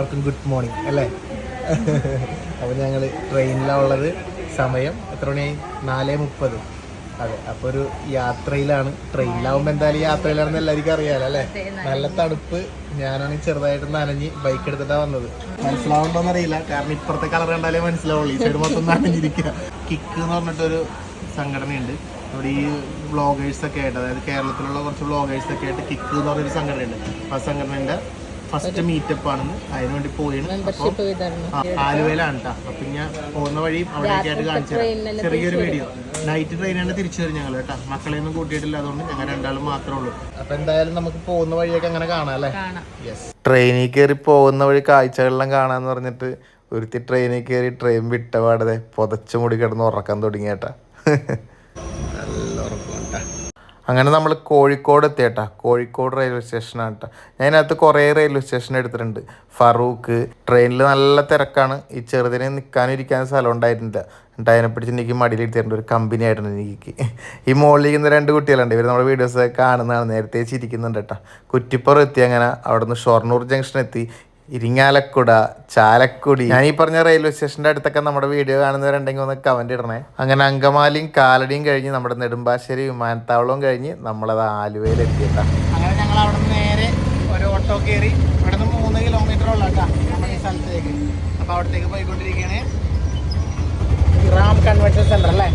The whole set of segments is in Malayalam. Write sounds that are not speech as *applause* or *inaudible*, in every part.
എല്ലാവർക്കും ഗുഡ് മോർണിംഗ് അല്ലേ? അപ്പോൾ ഞങ്ങൾ ട്രെയിനിലാണ് ഉള്ളത്. സമയം എത്ര മണിയായി? നാല് മുപ്പത്. അതെ അപ്പോൾ ഒരു യാത്രയിലാണ്. ട്രെയിനിലാവുമ്പോൾ എന്തായാലും യാത്രയിലാണെന്ന് എല്ലാവർക്കും അറിയാലോ അല്ലേ? നല്ല തണുപ്പ്. ഞാനാണെങ്കിൽ ചെറുതായിട്ട് നനഞ്ഞ് ബൈക്ക് എടുത്തിട്ടാണ് വന്നത്. മനസ്സിലാവുണ്ടോന്ന് അറിയില്ല. കാരണം ഇപ്പുറത്തെ കളർ കണ്ടാലേ മനസ്സിലാവുള്ളൂ. ഈ സൈഡ് മൊത്തം നനഞ്ഞിരിക്കുക കിക്ക് എന്ന് പറഞ്ഞിട്ടൊരു സംഘടനയുണ്ട്. അവിടെ ഈ വ്ളോഗേഴ്സൊക്കെ ആയിട്ട് അതായത് കേരളത്തിലുള്ള കുറച്ച് വ്ളോഗേഴ്സൊക്കെ ആയിട്ട് കിക്ക് എന്ന് പറഞ്ഞൊരു സംഘടനയുണ്ട്. ആ സംഘടനയുടെ ഫസ്റ്റ് മീറ്റപ്പ് ആണെന്ന് അതിനുവേണ്ടി പോയിന് അപ്പോൾ ആലുവയിലാണ് കേട്ടോ അപ്പൊ ഞാൻ പോകുന്ന വഴി അവിടേക്കായിട്ട് കാണിച്ചു. ചെറിയൊരു വീഡിയോ നൈറ്റ് ട്രെയിൻ ആണ് തിരിച്ചു വരും ഞങ്ങൾ കേട്ടോ മക്കളെ ഒന്നും കൂട്ടിയിട്ടില്ല. അതുകൊണ്ട് ഞങ്ങൾ രണ്ടാളും മാത്രമേ ഉള്ളൂ. അപ്പൊ എന്തായാലും നമുക്ക് പോകുന്ന വഴിയൊക്കെ അങ്ങനെ കാണാം അല്ലേ? യെസ് ട്രെയിനിൽ കയറി പോകുന്ന വഴി കാഴ്ചകളെല്ലാം കാണാന്ന് പറഞ്ഞിട്ട് ഒരുത്തി ട്രെയിനിൽ കയറി ട്രെയിൻ വിട്ടപാടതെ പുതച്ചു മുടി കിടന്ന് ഉറക്കാൻ തുടങ്ങിയേട്ടാ. *laughs* അങ്ങനെ നമ്മൾ കോഴിക്കോട് എത്തിയട്ടാ കോഴിക്കോട് റെയിൽവേ സ്റ്റേഷനാണ് കേട്ടോ ഞാൻ അതിനകത്ത് കുറേ റെയിൽവേ സ്റ്റേഷൻ എടുത്തിട്ടുണ്ട്. ഫറൂഖ്. ട്രെയിനിൽ നല്ല തിരക്കാണ്. ഈ ചെറുതിനെ നിൽക്കാനും ഇരിക്കാനും സ്ഥലം ഉണ്ടായിരുന്നില്ല എന്നിട്ട് അതിനെ പിടിച്ച് എനിക്ക് മടിയിലിരുത്തിയിട്ടുണ്ട് ഒരു കമ്പനി ആയിട്ടുണ്ട് എനിക്ക് ഈ മുകളിൽ ഇന്ന് രണ്ട് കുട്ടികളുണ്ട്. ഇവർ നമ്മുടെ വീഡിയോസ് കാണുന്നതാണ്. നേരത്തെ ചിരിക്കുന്നുണ്ട് കേട്ടോ. കുറ്റിപ്പുറം എത്തി അങ്ങനെ അവിടെ നിന്ന് ഷൊർണൂർ ജംഗ്ഷൻ എത്തി. ഇരിങ്ങാലക്കുട ചാലക്കുടി. ഞാൻ ഈ പറഞ്ഞ റെയിൽവേ സ്റ്റേഷന്റെ അടുത്തൊക്കെ നമ്മുടെ വീഡിയോ കാണുന്നവരുണ്ടെങ്കിൽ ഒന്ന് കമന്റ് ഇടണേ. അങ്ങനെ അങ്കമാലിയും കാലടിയും കഴിഞ്ഞ് നമ്മുടെ നെടുമ്പാശ്ശേരി വിമാനത്താവളവും കഴിഞ്ഞ് നമ്മളത് ആലുവയിൽ എത്തിയിട്ട. അങ്ങനെ ഞങ്ങൾ അവിടെ നേരെ ഒരു ഓട്ടോ കയറി. ഇവിടെ നിന്ന് മൂന്ന് കിലോമീറ്റർ ഉള്ള നമ്മുടെ ഈ സ്ഥലത്തേക്ക്. അപ്പൊ അവിടത്തേക്ക് പോയിക്കൊണ്ടിരിക്കുകയാണ്. റാം കൺവെൻഷൻ സെന്റർ അല്ലേ?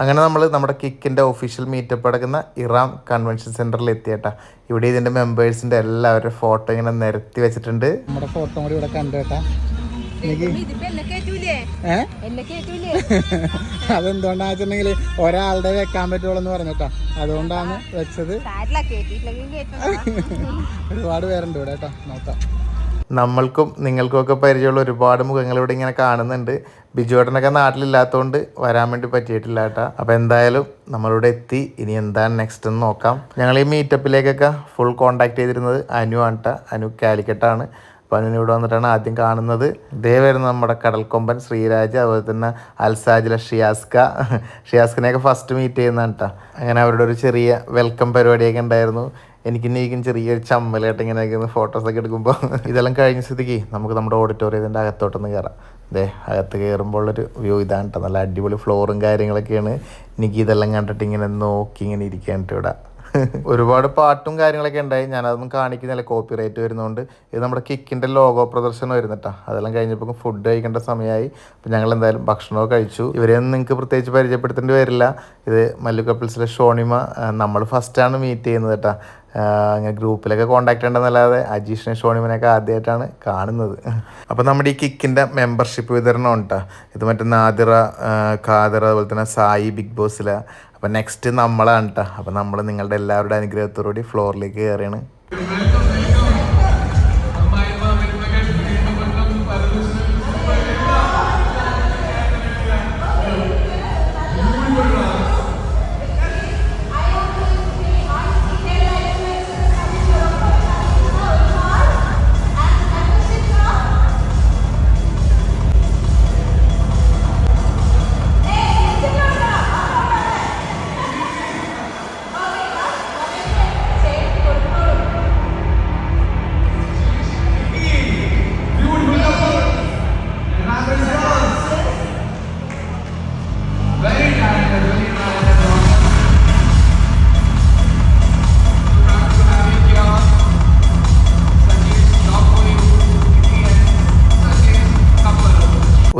അങ്ങനെ നമ്മൾ നമ്മുടെ കിക്കിന്റെ ഒഫീഷ്യൽ മീറ്റപ്പ് അടക്കുന്ന ഇറാം കൺവെൻഷൻ സെന്ററിൽ എത്തിയേട്ടാ. ഇവിടെ ഇതിന്റെ മെമ്പേഴ്സിന്റെ എല്ലാവരുടെ ഫോട്ടോ ഇങ്ങനെ നിരത്തി വെച്ചിട്ടുണ്ട്. നമ്മുടെ ഫോട്ടോ കൂടി ഇവിടെ കണ്ടു കേട്ടാ. ഇതിപ്പോ എന്നെ കേറ്റൂലേ? ഏഹ് എന്നെ കേറ്റൂലേ? *laughs* അതെന്തുകൊണ്ടാന്ന് വെച്ചിട്ടുണ്ടെങ്കിൽ ഒരാളുടെ വെക്കാൻ പറ്റുള്ളൂ എന്ന് പറഞ്ഞിട്ടാ. അതുകൊണ്ടാണ് വെച്ചത്. *laughs* ഒരുപാട് പേരുണ്ട് ഇവിടെ കേട്ടോ. നോക്കാം. നമ്മൾക്കും നിങ്ങൾക്കുമൊക്കെ പരിചയമുള്ള ഒരുപാട് മുഖങ്ങൾ ഇവിടെ ഇങ്ങനെ കാണുന്നുണ്ട്. ബിജുവേട്ടനൊക്കെ നാട്ടിലില്ലാത്തതുകൊണ്ട് വരാൻ വേണ്ടി പറ്റിയിട്ടില്ല കേട്ടാ. അപ്പോൾ എന്തായാലും നമ്മളിവിടെ എത്തി. ഇനി എന്താണ് നെക്സ്റ്റ് എന്ന് നോക്കാം. ഞങ്ങൾ ഈ മീറ്റപ്പിലേക്കൊക്കെ ഫുൾ കോണ്ടാക്ട് ചെയ്തിരുന്നത് അനു ആണ്. അനു കാലിക്കട്ടാണ് അപ്പോൾ അനു ഇവിടെ വന്നിട്ടാണ് ആദ്യം കാണുന്നത്. ഇതേ വരുന്ന നമ്മുടെ കടൽക്കൊമ്പൻ ശ്രീരാജ് അതുപോലെ തന്നെ അൽസാജില ഷിയാസ്ക. ഷിയാസ്കിനെയൊക്കെ ഫസ്റ്റ് മീറ്റ് ചെയ്യുന്നതാണ് കേട്ടോ അങ്ങനെ അവരുടെ ഒരു ചെറിയ വെൽക്കം പരിപാടിയൊക്കെ ഉണ്ടായിരുന്നു. എനിക്ക് നീക്കും ചെറിയൊരു ചമ്മലായിട്ട് ഇങ്ങനെ ഫോട്ടോസൊക്കെ എടുക്കുമ്പോൾ ഇതെല്ലാം കഴിഞ്ഞ സ്ഥിതിക്ക് നമുക്ക് നമ്മുടെ ഓഡിറ്റോറിയത്തിന്റെ അകത്തോട്ടൊന്ന് കയറാം അതെ അകത്ത് കയറുമ്പോൾ ഒരു വ്യൂ ഇതാണ് കേട്ടോ നല്ല അടിപൊളി ഫ്ലോറും കാര്യങ്ങളൊക്കെയാണ്. എനിക്ക് ഇതെല്ലാം കണ്ടിട്ട് ഇങ്ങനെ നോക്കി ഇങ്ങനെ ഇരിക്കാൻ ഇവിടെ. ഒരുപാട് പാട്ടും കാര്യങ്ങളൊക്കെ ഉണ്ടായി. ഞാനതൊന്നും കാണിക്കുന്നില്ല. കോപ്പി റൈറ്റ് വരുന്നതുകൊണ്ട് ഇത് നമ്മുടെ കിക്കിന്റെ ലോഗോ പ്രദർശനം വരുന്നിട്ടാ അതെല്ലാം കഴിഞ്ഞപ്പോൾ ഫുഡ് കഴിക്കേണ്ട സമയമായി. അപ്പം ഞങ്ങൾ എന്തായാലും ഭക്ഷണമൊക്കെ കഴിച്ചു. ഇവരെയൊന്നും നിങ്ങൾക്ക് പ്രത്യേകിച്ച് പരിചയപ്പെടുത്തേണ്ടി വരില്ല. ഇത് മല്ലു കപ്പിൾസിലെ ഷോണിമ നമ്മൾ ഫസ്റ്റാണ് മീറ്റ് ചെയ്യുന്നത് കേട്ടോ അങ്ങനെ ഗ്രൂപ്പിലൊക്കെ കോൺടാക്ട് ഉണ്ടെന്നല്ലാതെ അജീഷിനെ ഷോണിമനെയൊക്കെ ആദ്യമായിട്ടാണ് കാണുന്നത്. അപ്പോൾ നമ്മുടെ ഈ കിക്കിന്റെ മെമ്പർഷിപ്പ് വിതരണം ഉണ്ട് ഇത് മറ്റേ നാദിറ ഖാദിറ അതുപോലെ തന്നെ സായി ബിഗ് ബോസില അപ്പോൾ നെക്സ്റ്റ് നമ്മളാണ് കേട്ടോ അപ്പോൾ നമ്മൾ നിങ്ങളുടെ എല്ലാവരുടെ അനുഗ്രഹത്തോടുകൂടി ഫ്ലോറിലേക്ക് കയറിയാണ്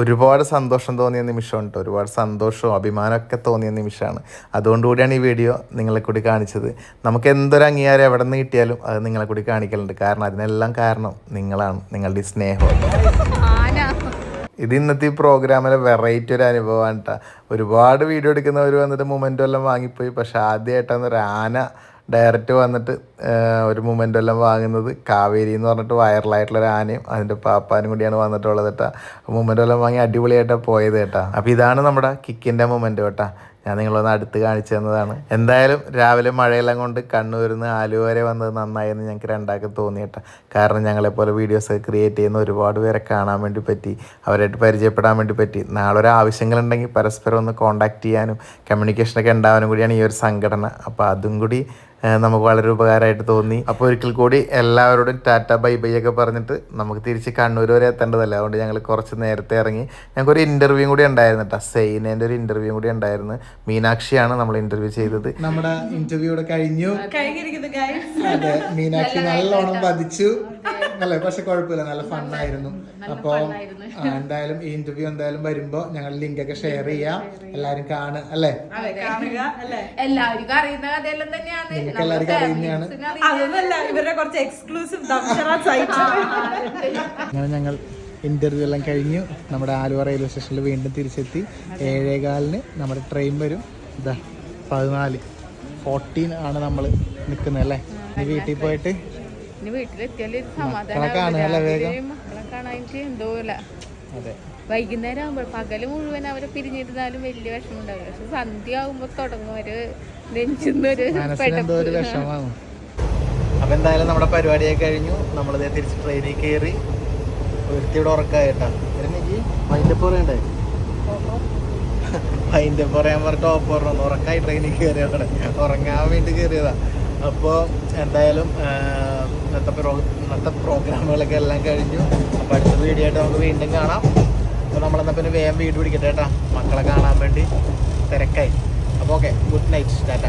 ഒരുപാട് സന്തോഷം തോന്നിയ നിമിഷമുണ്ട്. ഒരുപാട് സന്തോഷവും അഭിമാനമൊക്കെ തോന്നിയ നിമിഷമാണ്. അതുകൊണ്ടുകൂടിയാണ് ഈ വീഡിയോ നിങ്ങളെ കൂടി കാണിച്ചത്. നമുക്ക് എന്തൊരു അംഗീകാരം എവിടെ നിന്ന് കിട്ടിയാലും അത് നിങ്ങളെ കൂടി കാണിക്കലുണ്ട്. കാരണം അതിനെല്ലാം കാരണം നിങ്ങളാണ് നിങ്ങളുടെ ഈ സ്നേഹം ഇത് ഇന്നത്തെ ഈ പ്രോഗ്രാമിലെ വെറൈറ്റി ഒരു അനുഭവമാണ് കേട്ടോ ഒരുപാട് വീഡിയോ എടുക്കുന്നവർ വന്നിട്ട് മൊമെന്റോ എല്ലാം വാങ്ങിപ്പോയി. പക്ഷെ ആദ്യമായിട്ടാണ് ഒരു ആന ഡയറക്റ്റ് വന്നിട്ട് ഒരു മൊമെന്റ് എല്ലാം വാങ്ങുന്നത് കാവേരി എന്ന് പറഞ്ഞിട്ട് വൈറലായിട്ടുള്ള ഒരു ആനയും അതിന്റെ പാപ്പാനും കൂടിയാണ് വന്നിട്ടുള്ളത് കേട്ടോ. മൊമെന്റ് എല്ലാം വാങ്ങി അടിപൊളിയായിട്ടാണ് പോയത് കേട്ടോ. അപ്പോൾ ഇതാണ് നമ്മുടെ കിക്കിന്റെ മൊമെന്റ് കേട്ടോ. ഞാൻ നിങ്ങളൊന്ന് അടുത്ത് കാണിച്ചു തന്നതാണ്. എന്തായാലും രാവിലെ മഴയെല്ലാം കൊണ്ട് കണ്ണൂരിൽ നിന്ന് ആലുവ വരെ വന്നത് നന്നായെന്ന് ഞങ്ങൾക്ക് രണ്ടാൾക്കും തോന്നിയിട്ട കാരണം ഞങ്ങളെപ്പോലെ വീഡിയോസ് ക്രിയേറ്റ് ചെയ്യുന്ന ഒരുപാട് പേരെ കാണാൻ വേണ്ടി പറ്റി അവരായിട്ട് പരിചയപ്പെടാൻ വേണ്ടി പറ്റി. നാളെ ഒരു ആവശ്യങ്ങളുണ്ടെങ്കിൽ പരസ്പരം ഒന്ന് കോൺടാക്ട് ചെയ്യാനും കമ്മ്യൂണിക്കേഷനൊക്കെ ഉണ്ടാവാനും കൂടിയാണ് ഈ ഒരു സംഘടന. അപ്പോൾ അതും കൂടി നമുക്ക് വളരെ ഉപകാരമായിട്ട് തോന്നി. അപ്പോൾ ഒരിക്കൽ കൂടി എല്ലാവരോടും ടാറ്റ ബൈ ബൈ ഒക്കെ പറഞ്ഞിട്ട് നമുക്ക് തിരിച്ച് കണ്ണൂർ വരെ എത്തേണ്ടതല്ല? അതുകൊണ്ട് ഞങ്ങൾ കുറച്ച് നേരത്തെ ഇറങ്ങി. ഞങ്ങൾക്കൊരു ഇന്റർവ്യൂ കൂടി ഉണ്ടായിരുന്നു കേട്ടോ സൈനേന്റെ ഒരു ഇന്റർവ്യൂ കൂടി ഉണ്ടായിരുന്നു. മീനാക്ഷിയാണ് നമ്മൾ ഇന്റർവ്യൂ ചെയ്തത്. നമ്മുടെ ഇന്റർവ്യൂ ഇവിടെ കഴിഞ്ഞു. മീനാക്ഷി നല്ലോണം വധിച്ചു. അല്ലേ? പക്ഷെ കുഴപ്പമില്ല. നല്ല ഫണ്ണായിരുന്നു. അപ്പോ എന്തായാലും ഈ ഇന്റർവ്യൂ എന്തായാലും വരുമ്പോ ഞങ്ങൾ ലിങ്ക് ഒക്കെ ഷെയർ ചെയ്യാം. എല്ലാരും കാണുക അല്ലേ? എല്ലാവർക്കും അറിയുന്ന കഥയെല്ലാം തന്നെയാണ്. നിങ്ങൾക്ക് എല്ലാവർക്കും അറിയുന്നതാണ്. അതൊന്നല്ല ഇവരുടെ കുറച്ച് എക്സ്ക്ലൂസീവ് അങ്ങനെ ഞങ്ങൾ ഇന്റർവ്യൂ എല്ലാം കഴിഞ്ഞു. നമ്മുടെ ആലുവ റെയിൽവേ സ്റ്റേഷനിൽ വീണ്ടും തിരിച്ചെത്തി. ഏഴേകാലിന് നമ്മുടെ ട്രെയിൻ വരും. ഇതാ പതിനാല്. ഫോർട്ടീൻ ആണ് നമ്മൾ നിൽക്കുന്നത് അല്ലേ? ഇനി വീട്ടിൽ പോയിട്ട് ഇനി വീട്ടിലെത്തിയാലും ഒരു? സമാധാനം മക്കളെ കാണാൻ എന്തോ അതെ. വൈകുന്നേരം ആകുമ്പോൾ പകൽ മുഴുവൻ അവരെ പിരിഞ്ഞിരുന്നാലും വലിയ വിഷമം ഉണ്ടാവില്ല പക്ഷെ സന്ധ്യ ആകുമ്പോ തുടങ്ങും ഒരു നെഞ്ചിന്നൊരു അപ്പൊ എന്തായാലും നമ്മുടെ പരിപാടിയൊക്കെ കഴിഞ്ഞു. നമ്മളിത് തിരിച്ച് ട്രെയിനിൽ കയറി ഒരുത്തിയുടെ ഉറക്കായിട്ടാ. എനിക്ക് മൈൻഡ് പറയണ്ടേ? മൈൻഡ് പറയാൻ പറഞ്ഞ ഉറക്കായി ട്രെയിനിൽ കയറിയതാണ് ഉറങ്ങാൻ വേണ്ടി കയറിയതാ അപ്പോൾ എന്തായാലും ഇന്നത്തെ പ്രോ ഇന്നത്തെ പ്രോഗ്രാമുകളൊക്കെ എല്ലാം കഴിഞ്ഞു. അപ്പോൾ അടുത്ത വീഡിയോ ആയിട്ട് നമുക്ക് വീണ്ടും കാണാം. അപ്പോൾ നമ്മളെന്നാൽ പിന്നെ വേഗം വീട് പിടിക്കട്ടെ കേട്ടോ. മക്കളെ കാണാൻ വേണ്ടി തിരക്കായി. അപ്പോൾ ഓക്കെ ഗുഡ് നൈറ്റ് ടാറ്റ